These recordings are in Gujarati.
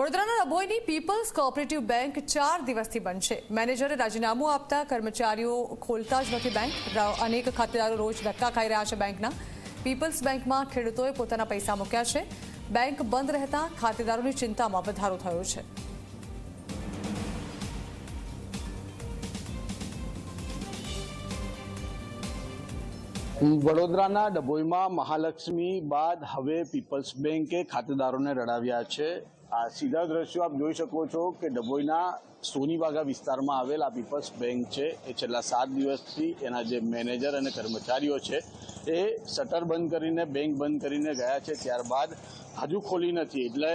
વડોદરાના ડભોઈની પીપલ્સ કોઓપરેટિવ બેંક ચાર દિવસથી બંધ મેનેજરે રાજીનામું આપતા કર્મચારીઓ ખોલતા જ નથી બેંક. અનેક ખાતેદારો રોજ ધક્કા ખાઈ રહ્યા છે બેંકના. પીપલ્સ બેંકમાં ખેડૂતોએ પોતાના પૈસા મૂક્યા છે. બેંક બંધ રહેતા ખાતેદારોની ચિંતામાં વધારો થયો છે. વડોદરાના ડભોઈમાં મહાલક્ષ્મી બાદ હવે પીપલ્સ બેંકે ખાતેદારોને રડાવ્યા છે. આ સીધા દ્રશ્યો આપ જોઈ શકો છો કે ડભોઈના સોનીબાગા વિસ્તારમાં આવેલ આ પીપલ્સ બેંક છે. એ છેલ્લા સાત દિવસથી એના જે મેનેજર અને કર્મચારીઓ છે, એ શટર બંધ કરીને, બેંક બંધ કરીને ગયા છે. ત્યારબાદ હજુ ખોલી નથી. એટલે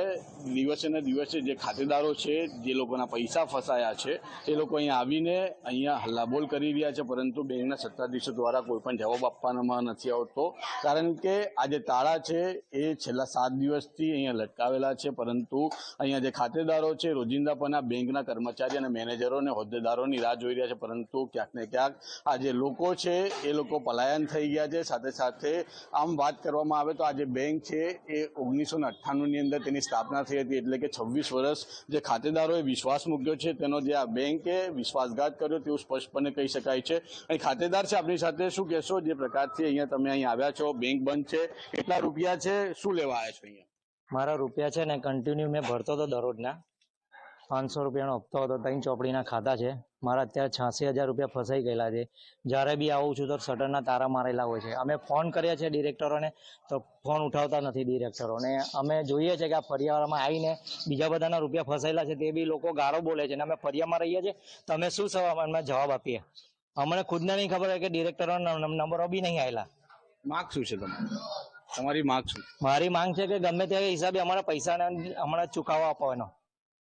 દિવસે ને દિવસે જે ખાતેદારો છે, જે લોકોના પૈસા ફસાયા છે, એ લોકો અહીંયા આવીને અહીંયા હલ્લાબોલ કરી રહ્યા છે. પરંતુ બેંકના સત્તાધીશો દ્વારા કોઈ પણ જવાબ આપવામાં નથી આવતો. કારણ કે આ જે તાળા છે, એ છેલ્લા સાત દિવસથી અહીંયા લટકાવેલા છે. પરંતુ અહીંયા જે ખાતેદારો છે રોજિંદાપના બેંકના કર્મચારી અને મેનેજરો અને હોદ્દેદારોની રાહ જોઈ રહ્યા છે, પરંતુ ક્યાંક ને ક્યાંક આ જે લોકો છે, એ લોકો પલાયન થઈ ગયા છે. સાથે સાથે આમ વાત કરવામાં આવે તો આ જે બેંક છે, એ ઓગણીસો ને અઠ્ઠાણુંની અંદર તેની સ્થાપના થઈ હતી. એટલે કે છવ્વીસ વર્ષ જે ખાતેદારોએ વિશ્વાસ મૂક્યો છે, તેનો જે આ બેંકે વિશ્વાસઘાત કર્યો તેવું સ્પષ્ટપણે કહી શકાય છે. અહીં ખાતેદાર છે, આપણી સાથે શું કહેશો? જે પ્રકારથી અહીંયા તમે અહીં આવ્યા છો, બેંક બંધ છે, કેટલા રૂપિયા છે, શું લેવા આવ્યા છો અહીંયા? મારા રૂપિયા છે ને કન્ટિન્યુ મેં ભરતો હતો દરરોજના. પાંચસો રૂપિયાનો હપ્તો હતો, ત્રણ ચોપડીના ખાતા છે. મારા અત્યારે છ્યાસી હજાર રૂપિયા ફસાઈ ગયેલા છે. જ્યારે બી આવું છું તો શટરના તારા મારેલા હોય છે. અમે ફોન કર્યા છે ડિરેક્ટરોને તો ફોન ઉઠાવતા નથી ડિરેક્ટરો ને અમે જોઈએ છે કે આ ફરિયામાં આવીને બીજા બધાના રૂપિયા ફસાયેલા છે, તે બી લોકો ગાળો બોલે છે ને, અમે ફરિયામાં રહીએ છીએ. તો અમે શું સવારમાં જવાબ આપીએ. અમને ખુદને નહીં ખબર હોય કે ડિરેક્ટરોના નંબરો બી નહીં આવેલા. માર્ક શું છે તમારી? તમારી માગ શું? મારી માંગ છે કે ગમે તે હિસાબે અમારા પૈસા હમણાં ચુકાવો આપવાનો.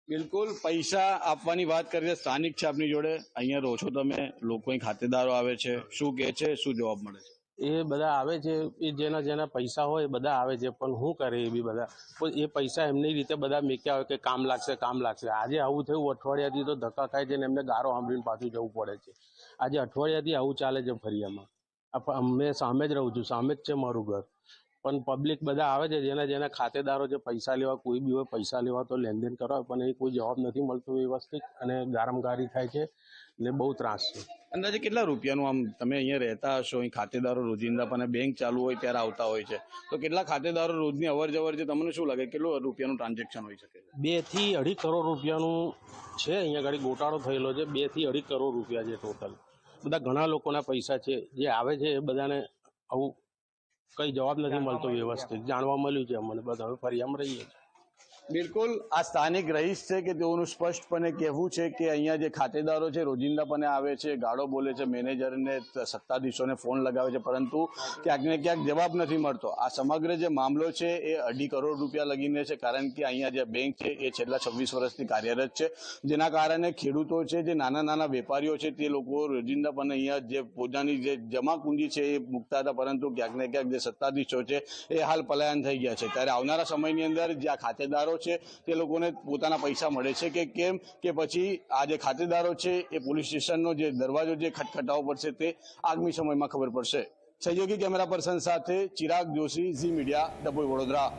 બિલકુલ પૈસા આપવાની વાત કરીએ સ્થાનિક છે આપની જોડે અહીંયા રહો છો તમે લોકો ખાતેદારો આવે છે શું કહે છે શું જવાબ મળે છે? એ બધા આવે છે એ જેના જેના પૈસા હોય બધા આવે છે પણ શું કરે એ બી બધા? પણ એ પૈસા એમની રીતે બધા મેક્યા હોય કે કામ લાગશે કામ લાગશે. આજે આવું થયું અઠવાડિયાથી તો ધક્કા ખાય છે ને એમને ગારો સાંભળીને પાછું જવું પડે છે. આજે અઠવાડિયાથી આવું ચાલે છે ફરિયામાં. અમે સામે જ રહું છું સામે જ છે મારું ઘર. પણ પબ્લિક બધા આવે છે જેના જેના ખાતેદારો છે પૈસા લેવા કોઈ બી હોય પૈસા લેવા તો લેનદેન કરવા પણ એ કોઈ જવાબ નથી મળતો વ્યવસ્થિત અને ગારમગારી થાય છે ને બહુ ત્રાસ છે. અંદાજે કેટલા રૂપિયાનું આમ તમે અહીંયા રહેતા હશો અહીં ખાતેદારો રોજિંદા પણ બેંક ચાલુ હોય ત્યારે આવતા હોય છે. તો કેટલા ખાતેદારો રોજની અવર જવર છે તમને શું લાગે? કેટલું રૂપિયાનું ટ્રાન્ઝેક્શન હોઈ શકે બેથી અઢી કરોડ રૂપિયાનું છે અહીંયા ઘડી ગોટાળો થયેલો છે બેથી અઢી કરોડ રૂપિયા છે ટોટલ બધા ઘણા લોકોના પૈસા છે જે આવે છે એ બધાને આવું કઈ જવાબ નથી મળતો વ્યવસ્થિત. જાણવા મળ્યું છે અમને. બધા હવે ફરિયામાં રહીએ છીએ. બિલકુલ. આ સ્થાનિક રહીશ છે કે તેઓનું સ્પષ્ટપણે કહેવું છે કે અહીંયા જે ખાતેદારો છે રોજિંદાપણે આવે છે, ગાળો બોલે છે, મેનેજરને સત્તાધીશોને ફોન લગાવે છે, પરંતુ ક્યાંક ને ક્યાંક જવાબ નથી મળતો. આ સમગ્ર જે મામલો છે એ અઢી કરોડ રૂપિયા લગીને છે, કારણ કે અહીંયા જે બેંક છે એ છેલ્લા છવ્વીસ વર્ષથી કાર્યરત છે. જેના કારણે ખેડૂતો છે, જે નાના નાના વેપારીઓ છે, તે લોકો રોજિંદાપણે અહીંયા જે પોતાની જે જમા પૂંજી છે એ મૂકતા હતા, પરંતુ ક્યાંક ને ક્યાંક જે સત્તાધીશો છે એ હાલ પલાયન થઈ ગયા છે. ત્યારે આવનારા સમયની અંદર જે આ ખાતેદારો છે, તે લોકોને પોતાના પૈસા મળે છે કે કેમ? કે પછી આ જે ખાતેદારો છે, એ પોલીસ સ્ટેશનનો જે દરવાજો જે ખટખટાવો પડશે તે આગામી સમયમાં ખબર પડશે. સહયોગી કેમેરા પર્સન સાથે ચિરાગ જોશી, ઝી મીડિયા, ડભોઈ વડોદરા.